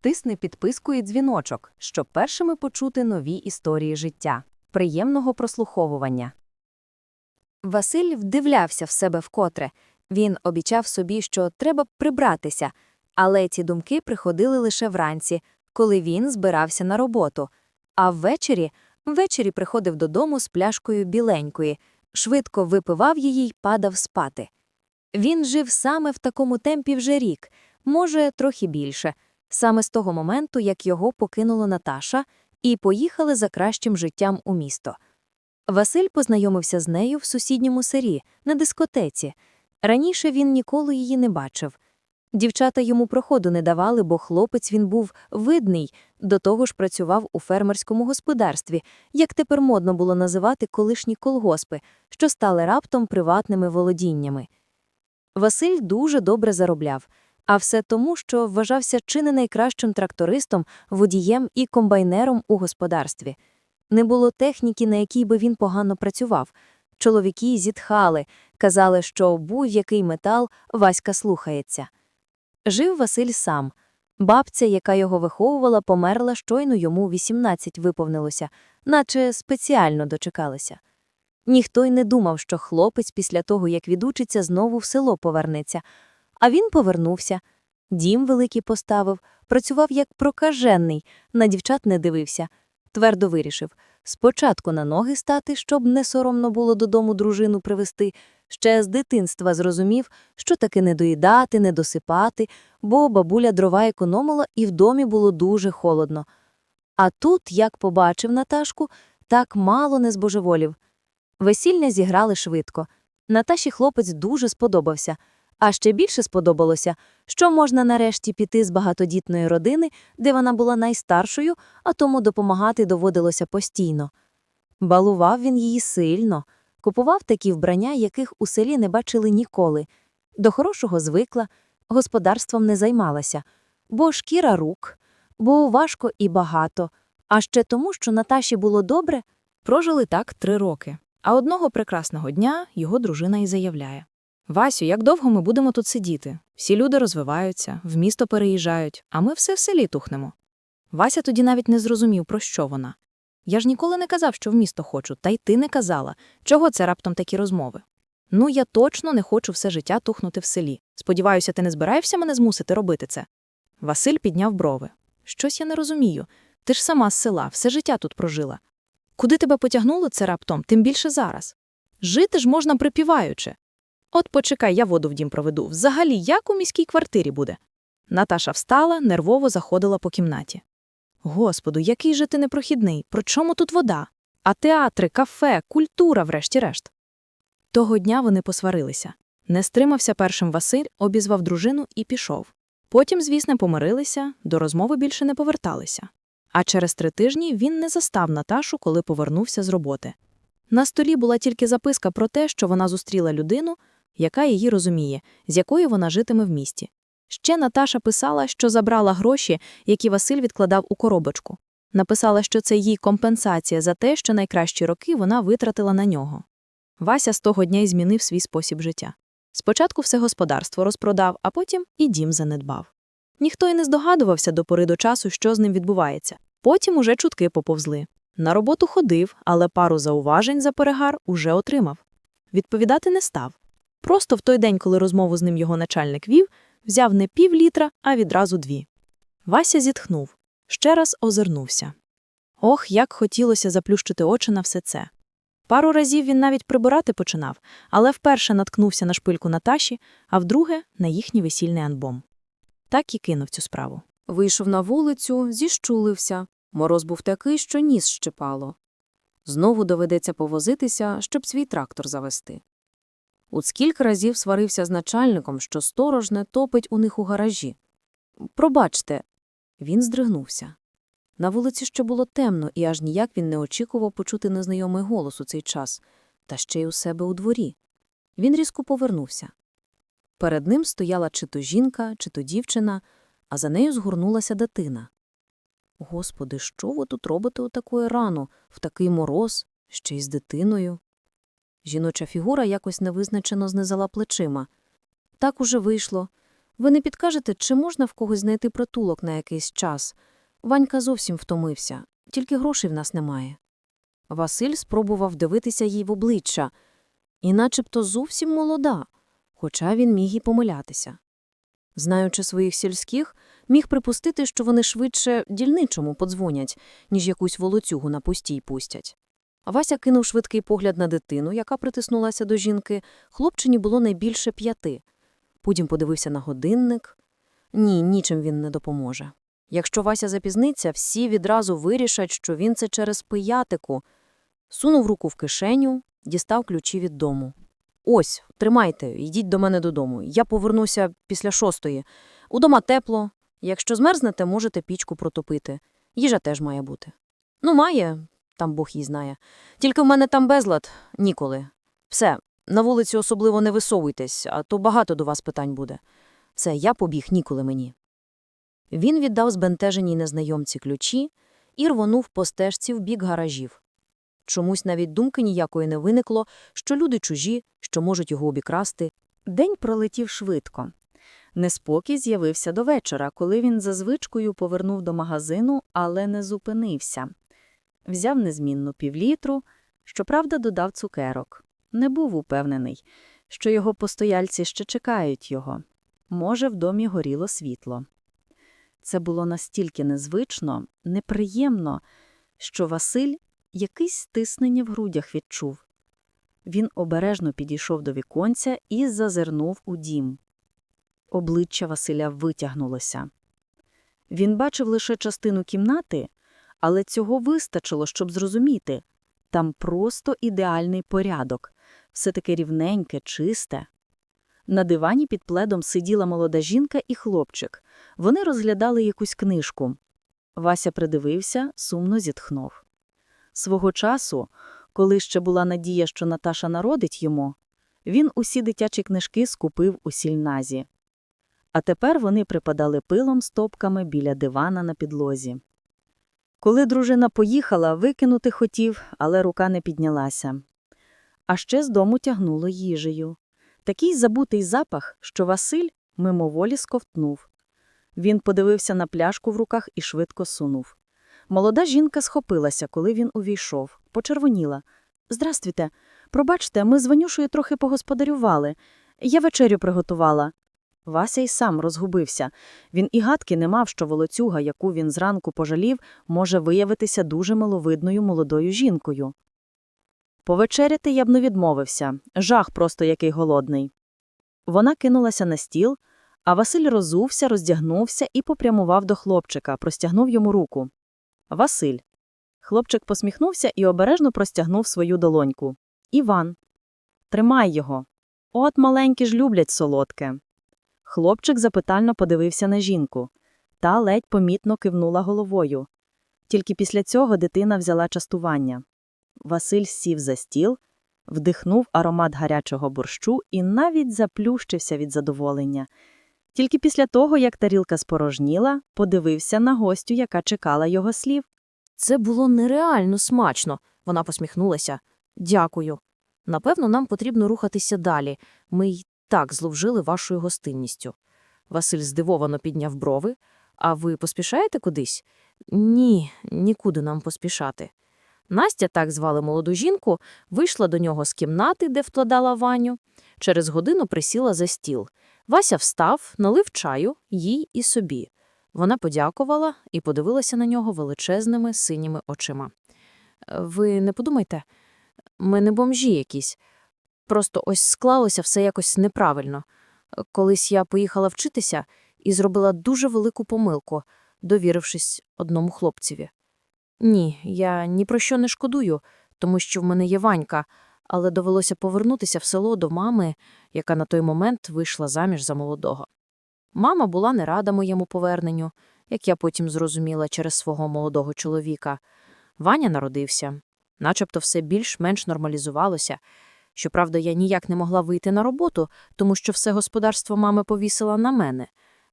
Тисни підписку і дзвіночок, щоб першими почути нові історії життя. Приємного прослуховування. Василь вдивлявся в себе вкотре. Він обіцяв собі, що треба прибратися, але ці думки приходили лише вранці, коли він збирався на роботу. А ввечері, ввечері приходив додому з пляшкою біленької, швидко випивав її й падав спати. Він жив саме в такому темпі вже рік, може, трохи більше, саме з того моменту, як його покинула Наташа, і поїхали за кращим життям у місто. Василь познайомився з нею в сусідньому селі, на дискотеці. Раніше він ніколи її не бачив. Дівчата йому проходу не давали, бо хлопець він був видний, до того ж працював у фермерському господарстві, як тепер модно було називати колишні колгоспи, що стали раптом приватними володіннями. Василь дуже добре заробляв, а все тому, що вважався чи не найкращим трактористом, водієм і комбайнером у господарстві. Не було техніки, на якій би він погано працював. Чоловіки зітхали, казали, що будь-який метал Васька слухається. Жив Василь сам. Бабця, яка його виховувала, померла, щойно йому 18 виповнилося, наче спеціально дочекалася. Ніхто й не думав, що хлопець після того, як відучиться, знову в село повернеться. А він повернувся. Дім великий поставив, працював як прокажений, на дівчат не дивився. Твердо вирішив спочатку на ноги стати, щоб не соромно було додому дружину привезти. Ще з дитинства зрозумів, що таки не доїдати, не досипати, бо бабуля дрова економила і в домі було дуже холодно. А тут, як побачив Наташку, так мало не збожеволів. Весілля зіграли швидко. Наташі хлопець дуже сподобався. А ще більше сподобалося, що можна нарешті піти з багатодітної родини, де вона була найстаршою, а тому допомагати доводилося постійно. Балував він її сильно, купував такі вбрання, яких у селі не бачили ніколи. До хорошого звикла, господарством не займалася, бо шкіра рук, бо важко і багато, а ще тому, що Наташі було добре, Прожили так три роки. А одного прекрасного дня його дружина і заявляє: Васю, як довго ми будемо тут сидіти? Всі люди розвиваються, в місто переїжджають, а ми все в селі тухнемо. Вася тоді навіть не зрозумів, про що вона. Я ж ніколи не казав, що в місто хочу, та й ти не казала. Чого це раптом такі розмови? Ну, я точно не хочу все життя тухнути в селі. Сподіваюся, ти не збираєшся мене змусити робити це. Василь підняв брови. Щось я не розумію. Ти ж сама з села, все життя тут прожила. Куди тебе потягнуло це раптом, тим більше зараз? Жити ж можна припіваючи. От почекай, я воду в дім проведу. Взагалі, як у міській квартирі буде? Наташа встала, нервово заходила по кімнаті. Господу, який же ти непрохідний, про чому тут вода? А театри, кафе, культура, врешті-решт. Того дня вони посварилися. Не стримався першим Василь, обізвав дружину і пішов. Потім, звісно, помирилися, до розмови більше не поверталися. А через три тижні він не застав Наташу, коли повернувся з роботи. На столі була тільки записка про те, що вона зустріла людину, яка її розуміє, з якою вона житиме в місті. Ще Наташа писала, що забрала гроші, які Василь відкладав у коробочку. Написала, що це їй компенсація за те, що найкращі роки вона витратила на нього. Вася з того дня й змінив свій спосіб життя. Спочатку все господарство розпродав, а потім і дім занедбав. Ніхто й не здогадувався до пори до часу, що з ним відбувається. Потім уже чутки поповзли. На роботу ходив, але пару зауважень за перегар уже отримав. Відповідати не став. Просто в той день, коли розмову з ним його начальник вів, взяв не пів літра, а відразу дві. Вася зітхнув, ще раз озирнувся. Ох, як хотілося заплющити очі на все це. Пару разів він навіть прибирати починав, але вперше наткнувся на шпильку Наташі, а вдруге — на їхній весільний альбом. Так і кинув цю справу. Вийшов на вулицю, зіщулився. Мороз був такий, що ніс щипало. Знову доведеться повозитися, щоб свій трактор завести. От скільки разів сварився з начальником, що сторож не топить у них у гаражі. Пробачте, він здригнувся. На вулиці ще було темно, і аж ніяк він не очікував почути незнайомий голос у цей час, та ще й у себе у дворі. Він різко повернувся. Перед ним стояла чи то жінка, чи то дівчина, а за нею згорнулася дитина. Господи, що ви тут робите у такої рано, в такий мороз, ще й з дитиною? Жіноча фігура якось невизначено знизала плечима. Так уже вийшло. Ви не підкажете, чи можна в когось знайти притулок на якийсь час? Ванька зовсім втомився, тільки грошей в нас немає. Василь спробував дивитися їй в обличчя, і начебто зовсім молода, хоча він міг і помилятися. Знаючи своїх сільських, міг припустити, що вони швидше дільничому подзвонять, ніж якусь волоцюгу на постій пустять. Вася кинув швидкий погляд на дитину, яка притиснулася до жінки. Хлопчині було найбільше п'яти. Потім подивився на годинник. Ні, нічим він не допоможе. Якщо Вася запізниться, всі відразу вирішать, що він це через пиятику. Сунув руку в кишеню, дістав ключі від дому. Ось, тримайте, йдіть до мене додому. Я повернуся після шостої. Удома тепло. Якщо змерзнете, можете пічку протопити. Їжа теж має бути. Ну, має, там Бог її знає. Тільки в мене там безлад ніколи. Все, на вулицю особливо не висовуйтесь, а то багато до вас питань буде. Все, я побіг ніколи мені. Він віддав збентеженій незнайомці ключі і рвонув по стежці в бік гаражів. Чомусь навіть думки ніякої не виникло, що люди чужі, що можуть його обікрасти. День пролетів швидко. Неспокій з'явився до вечора, коли він за звичкою повернув до магазину, але не зупинився. Взяв незмінну півлітру, щоправда, додав цукерок. Не був упевнений, що його постояльці ще чекають його. Може, в домі горіло світло. Це було настільки незвично, неприємно, що Василь якесь стиснення в грудях відчув. Він обережно підійшов до віконця і зазирнув у дім. Обличчя Василя витягнулося. Він бачив лише частину кімнати, але цього вистачило, щоб зрозуміти. Там просто ідеальний порядок, все таке рівненьке, чисте. На дивані під пледом сиділа молода жінка і хлопчик. Вони розглядали якусь книжку. Вася придивився, сумно зітхнув. Свого часу, коли ще була надія, що Наташа народить йому, він усі дитячі книжки скупив у сільназі. А тепер вони припадали пилом стопками біля дивана на підлозі. Коли дружина поїхала, викинути хотів, але рука не піднялася. А ще з дому тягнуло їжею. Такий забутий запах, що Василь мимоволі сковтнув. Він подивився на пляшку в руках і швидко сунув. Молода жінка схопилася, коли він увійшов, почервоніла. Здрастуйте, пробачте, ми з Ванюшею трохи погосподарювали. Я вечерю приготувала. Вася й сам розгубився. Він і гадки не мав, що волоцюга, яку він зранку пожалів, може виявитися дуже миловидною молодою жінкою. Повечеряти я б не відмовився. Жах просто який голодний. Вона кинулася на стіл, а Василь розувся, роздягнувся і попрямував до хлопчика, простягнув йому руку. Василь. Хлопчик посміхнувся і обережно простягнув свою долоньку. Іван. Тримай його. От маленькі ж люблять солодке. Хлопчик запитально подивився на жінку. Та ледь помітно кивнула головою. Тільки після цього дитина взяла частування. Василь сів за стіл, вдихнув аромат гарячого борщу і навіть заплющився від задоволення. Тільки після того, як тарілка спорожніла, подивився на гостю, яка чекала його слів. Це було нереально смачно. Вона посміхнулася. Дякую. Напевно, нам потрібно рухатися далі. Ми й так зловжили вашою гостинністю. Василь здивовано підняв брови. А ви поспішаєте кудись? Ні, нікуди нам поспішати. Настя, так звали молоду жінку, вийшла до нього з кімнати, де вкладала Ваню. Через годину присіла за стіл. Вася встав, налив чаю їй і собі. Вона подякувала і подивилася на нього величезними синіми очима. «Е, Ви не подумайте, ми не бомжі якісь. Просто ось склалося все якось неправильно. Е, Колись я поїхала вчитися і зробила дуже велику помилку, довірившись одному хлопцеві. Ні, я ні про що не шкодую, тому що в мене є Ванька, але довелося повернутися в село до мами, яка на той момент вийшла заміж за молодого. Мама була не рада моєму поверненню, як я потім зрозуміла через свого молодого чоловіка. Ваня народився. Начебто все більш-менш нормалізувалося. Щоправда, я ніяк не могла вийти на роботу, тому що все господарство мами повісила на мене.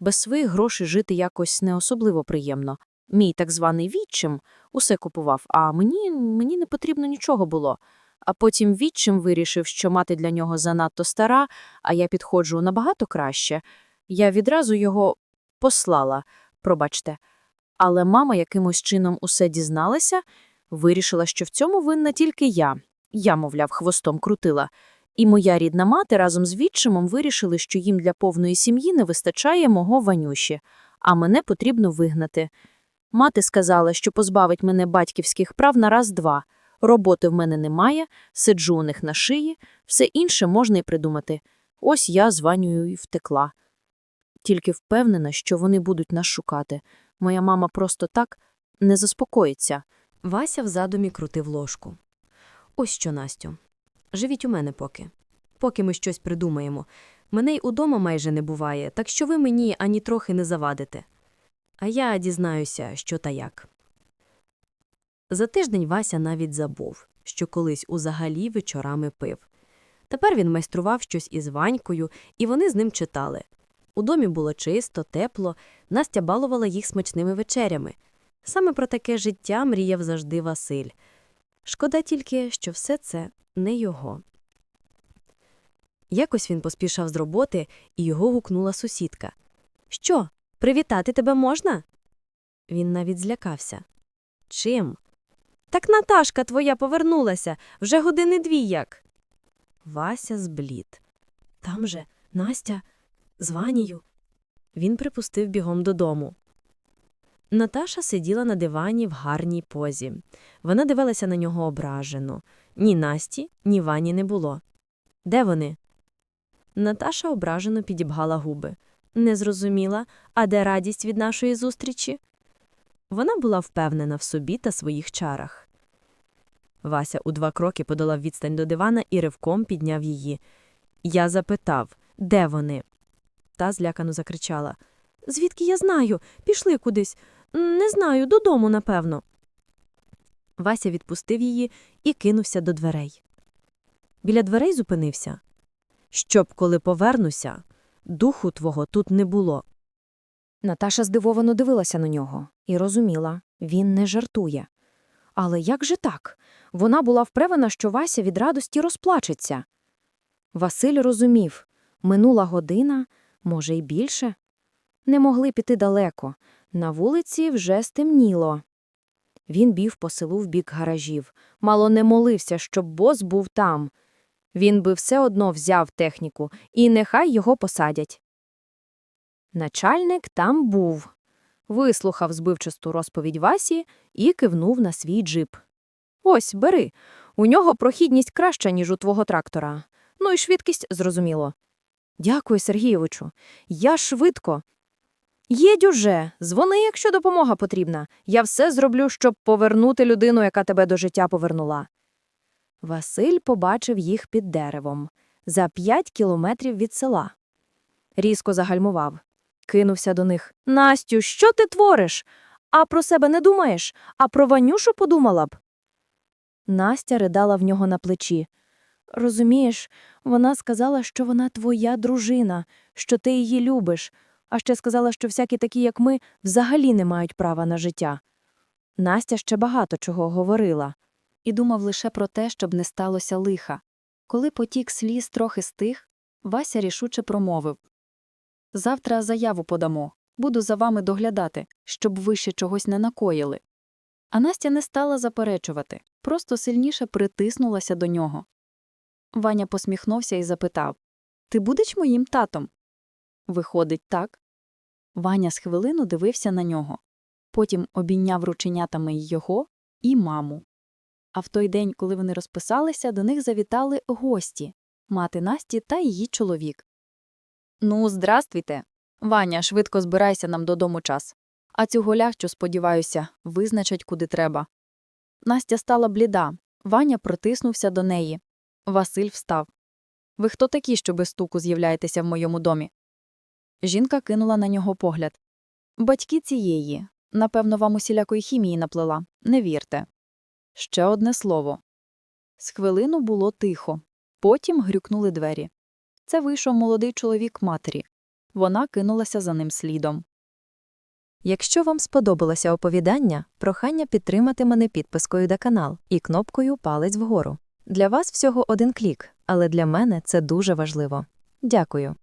Без своїх грошей жити якось не особливо приємно. Мій так званий відчим усе купував, а мені, мені не потрібно нічого було. А потім відчим вирішив, що мати для нього занадто стара, а я підходжу набагато краще. Я відразу його послала, пробачте. Але мама якимось чином усе дізналася, вирішила, що в цьому винна тільки я. Я, мовляв, хвостом крутила. І моя рідна мати разом з відчимом вирішили, що їм для повної сім'ї не вистачає мого Ванюші, а мене потрібно вигнати. Мати сказала, що позбавить мене батьківських прав на раз-два. Роботи в мене немає, сиджу у них на шиї, все інше можна й придумати. Ось я з Ванею і втекла. Тільки впевнена, що вони будуть нас шукати. Моя мама просто так не заспокоїться. Вася в задумі крутив ложку. Ось що, Настю. Живіть у мене поки. Поки ми щось придумаємо. Мене й удома майже не буває, так що ви мені ані трохи не завадите. А я дізнаюся, що та як. За тиждень Вася навіть забув, що колись узагалі вечорами пив. Тепер він майстрував щось із Ванькою, і вони з ним читали. У домі було чисто, тепло, Настя балувала їх смачними вечерями. Саме про таке життя мріяв завжди Василь. Шкода тільки, що все це не його. Якось він поспішав з роботи, і його гукнула сусідка. Що, привітати тебе можна? Він навіть злякався. Чим? Так Наташка твоя повернулася, вже години дві як. Вася зблід. Там же Настя з Ванією. Він припустив бігом додому. Наташа сиділа на дивані в гарній позі. Вона дивилася на нього ображено. Ні Насті, ні Вані не було. Де вони? Наташа ображено підібгала губи. Не зрозуміла, а де радість від нашої зустрічі? Вона була впевнена в собі та своїх чарах. Вася у два кроки подолав відстань до дивана і ривком підняв її. Я запитав, де вони? Та злякано закричала. Звідки я знаю? Пішли кудись. Не знаю, додому, напевно. Вася відпустив її і кинувся до дверей. Біля дверей зупинився. Щоб, коли повернуся, духу твого тут не було. Наташа здивовано дивилася на нього і розуміла, він не жартує. Але як же так? Вона була впевнена, що Вася від радості розплачеться. Василь розумів минула година, може, й більше. Не могли піти далеко. На вулиці вже стемніло. Він бів по селу в бік гаражів. Мало не молився, щоб бос був там. Він би все одно взяв техніку, і нехай його посадять. Начальник там був. Вислухав збивчасту розповідь Васі і кивнув на свій джип. Ось, бери. У нього прохідність краща, ніж у твого трактора. Ну і швидкість, зрозуміло. Дякую, Сергійовичу. Я швидко. Їдь уже, дзвони, якщо допомога потрібна. Я все зроблю, щоб повернути людину, яка тебе до життя повернула. Василь побачив їх під деревом, за п'ять кілометрів від села. Різко загальмував. Кинувся до них. Настю, що ти твориш? А про себе не думаєш? А про Ванюшу подумала б. Настя ридала в нього на плечі. Розумієш, вона сказала, що вона твоя дружина, що ти її любиш, а ще сказала, що всякі такі, як ми, взагалі не мають права на життя. Настя ще багато чого говорила. і думав лише про те, щоб не сталося лиха. Коли потік сліз трохи стих, Вася рішуче промовив Завтра заяву подамо, буду за вами доглядати, щоб ви ще чогось не накоїли. А Настя не стала заперечувати, просто сильніше притиснулася до нього. Ваня посміхнувся і запитав Ти будеш моїм татом? Виходить, так. Ваня з хвилину дивився на нього, потім обійняв рученятами й його і маму. А в той день, коли вони розписалися, до них завітали гості мати Насті та її чоловік. Ну, здравствуйте. Ваня, швидко збирайся нам додому час. А цю голячу, сподіваюся, визначать куди треба. Настя стала бліда. Ваня протиснувся до неї. Василь встав. Ви хто такі, що без стуку з'являєтеся в моєму домі? Жінка кинула на нього погляд. Батьки цієї. Напевно, вам усілякої хімії наплела. Не вірте. Ще одне слово. З хвилину було тихо. Потім грюкнули двері. Це вийшов молодий чоловік матері. Вона кинулася за ним слідом. Якщо вам сподобалося оповідання, прохання підтримати мене підпискою до канал і кнопкою палець вгору. Для вас всього один клік, але для мене це дуже важливо. Дякую.